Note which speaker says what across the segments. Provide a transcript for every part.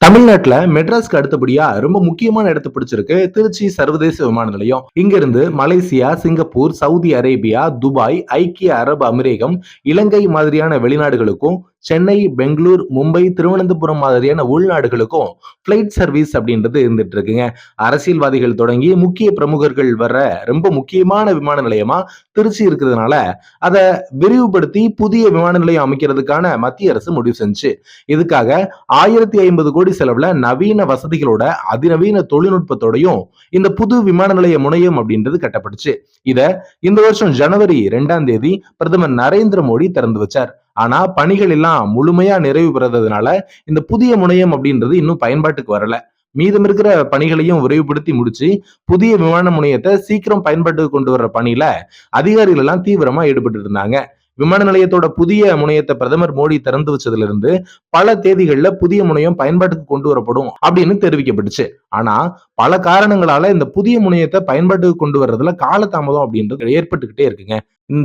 Speaker 1: தமிழ்நாட்டுல மெட்ராஸ்க்கு அடுத்தபடியா ரொம்ப முக்கியமான இடத்தை பிடிச்சிருக்கு. திருச்சி சர்வதேச விமான நிலையம். இங்க இருந்து Malaysia Singapore Saudi Arabia Dubai ஐக்கிய அரபு அமீரகம் இலங்கை மாதிரியான வெளிநாடுகளுக்கும் சென்னை பெங்களூர் மும்பை திருவனந்தபுரம் மாதிரியான உள்நாடுகளுக்கும் ஃப்ளைட் சர்வீஸ் அப்படின்றது இருந்துட்டு இருக்குங்க. அரசியல்வாதிகள் தொடங்கி முக்கிய பிரமுகர்கள் வர ரொம்ப முக்கியமான விமான நிலையமா திருச்சி இருக்கிறதுனால அதை விரிவுபடுத்தி புதிய விமான நிலையம் அமைக்கிறதுக்கான மத்திய அரசு முடிவு செஞ்சு இதுக்காக ஆயிரத்தி ஐம்பது கோடி செலவுல நவீன வசதிகளோட அதிநவீன தொழில்நுட்பத்தோடையும் இந்த புது விமான நிலைய முனையம் அப்படின்றது கட்டப்பட்டுச்சு. இத இந்த வருஷம் ஜனவரி ரெண்டாம் தேதி பிரதமர் நரேந்திர மோடி திறந்து வச்சார். ஆனா பணிகள் எல்லாம் முழுமையா நிறைவு பெறதுனால இந்த புதிய முனையம் அப்படின்றது இன்னும் பயன்பாட்டுக்கு வரல. மீதம் இருக்கிற பணிகளையும் விரைவுபடுத்தி முடிச்சு புதிய விமான முனையத்தை சீக்கிரம் பயன்பாட்டுக்கு கொண்டு வர்ற பணியில அதிகாரிகள் எல்லாம் தீவிரமா ஈடுபட்டு இருந்தாங்க. விமான நிலையத்தோட புதிய முனையத்தை பிரதமர் மோடி திறந்து வச்சதுல இருந்து பல தேதிகள்ல புதிய முனையம் பயன்பாட்டுக்கு கொண்டு வரப்படும் அப்படின்னு தெரிவிக்கப்பட்டுச்சு. ஆனா பல காரணங்களால இந்த புதிய முனையத்தை பயன்பாட்டுக்கு கொண்டு வர்றதுல காலதாமதம் அப்படின்றது ஏற்பட்டுக்கிட்டே இருக்குங்க.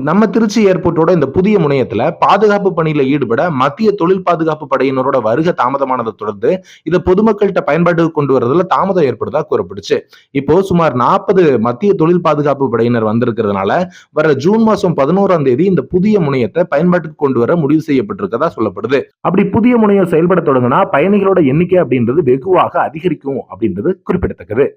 Speaker 1: நம்ம திருச்சி ஏர்போர்ட்டோட இந்த புதிய முனையத்துல பாதுகாப்பு பணியில ஈடுபட மத்திய தொழில் பாதுகாப்பு படையினரோட வருகை தாமதமானதை தொடர்ந்து இதை பொதுமக்கள்கிட்ட பயன்பாட்டுக்கு கொண்டு வரதுல தாமதம் ஏற்படுதா கூறப்பட்டுச்சு. இப்போ சுமார் நாற்பது மத்திய தொழில் பாதுகாப்பு படையினர் வந்திருக்கிறதுனால வர ஜூன் மாசம் பதினோராம் தேதி இந்த புதிய முனையத்தை பயன்பாட்டுக்கு கொண்டு வர முடிவு செய்யப்பட்டிருக்கதா சொல்லப்படுது. அப்படி புதிய முனையம் செயல்பட தொடங்கினா பயணிகளோட எண்ணிக்கை அப்படின்றது வெகுவாக அதிகரிக்கும் அப்படின்றது குறிப்பிடத்தக்கது.